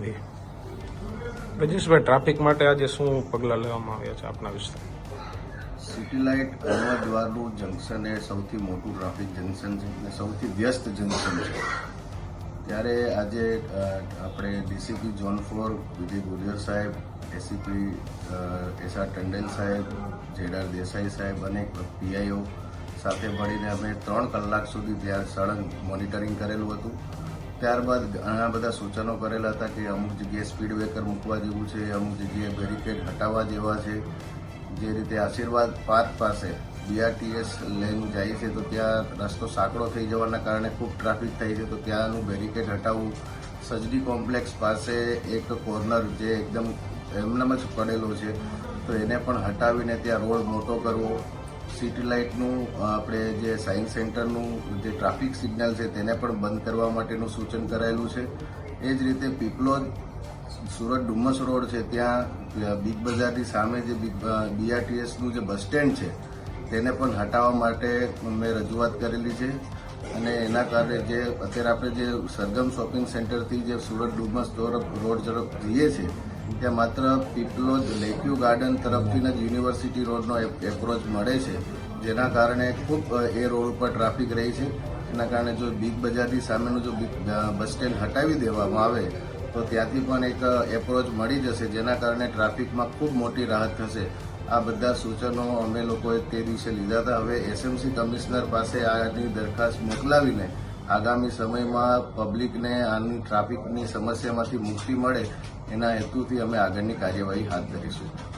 જી રજેશભાઈ traffic માટે આજે શું પગલાં લેવામાં આવ્યા છે આપના વિસ્તાર? સિટી લાઇટ દ્વારનું જંકશન એ સૌથી મોટું ટ્રાફિક જંકશન છે અને સૌથી વ્યસ્ત જંકશન છે. ત્યારે આજે આપણે DCP zone four Vijay Gurjar સાહેબ એસીપી એસ આર ટંડેલ સાહેબ, જેડાર દેસાઈ સાહેબ અને પીઆઈઓ સાથે મળીને અમે ત્રણ કલાક સુધી ત્યાં સળંગ મોનિટરિંગ કરેલું હતું. ત્યારબાદ ઘણા બધા સૂચનો કરેલા હતા કે અમુક જગ્યાએ સ્પીડ બ્રેકર મૂકવા જેવું છે, અમુક જગ્યાએ બેરિકેડ હટાવવા જેવા છે. જે રીતે આશીર્વાદ પાથ પાસે બીઆરટીએસ લેન જાય છે, તો ત્યાં રસ્તો સાંકડો થઈ જવાના કારણે ખૂબ ટ્રાફિક થાય છે, તો ત્યાંનું બેરિકેડ હટાવવું. સજડી કોમ્પ્લેક્સ પાસે એક કોર્નર જે એકદમ એમનામ જ પડેલો છે, તો એને પણ હટાવીને ત્યાં રોડ મોટો કરવો. સિટી લાઇટનું આપણે જે સાયન્સ સેન્ટરનું જે ટ્રાફિક સિગ્નલ છે તેને પણ બંધ કરવા માટેનું સૂચન કરાયેલું છે. એ જ રીતે પીપલોદ, સુરત ડુમસ રોડ છે, ત્યાં બિગ બજારની સામે જે બીઆરટીએસનું જે બસ સ્ટેન્ડ છે, તેને પણ હટાવવા માટે મેં રજૂઆત કરેલી છે. અને એના કારણે જે અત્યારે આપણે જે સરગમ શોપિંગ સેન્ટરથી જે સુરત ડુમસ રોડ તરફ જઈએ છીએ ત્યાં માત્ર પીપલોદ લેક્યુ ગાર્ડન તરફથી જ યુનિવર્સિટી રોડનો એપ્રોચ મળે છે, જેના કારણે ખૂબ એ રોડ ઉપર ટ્રાફિક રહી છે. એના કારણે જો બિગ બજારની સામેનું જો બસ સ્ટેન્ડ હટાવી દેવામાં આવે, તો ત્યાંથી પણ એક એપ્રોચ મળી જશે, જેના કારણે ટ્રાફિકમાં ખૂબ મોટી રાહત થશે. આ બધા સૂચનો અમે લોકોએ તે દિવસે લીધા હતા. હવે એસએમસી કમિશનર પાસે આની દરખાસ્ત મોકલાવીને આગામી સમયમાં પબ્લિકને આની ટ્રાફિકની સમસ્યામાંથી મુક્તિ મળે એના હેતુથી અમે આગળની કાર્યવાહી હાથ ધરીશું.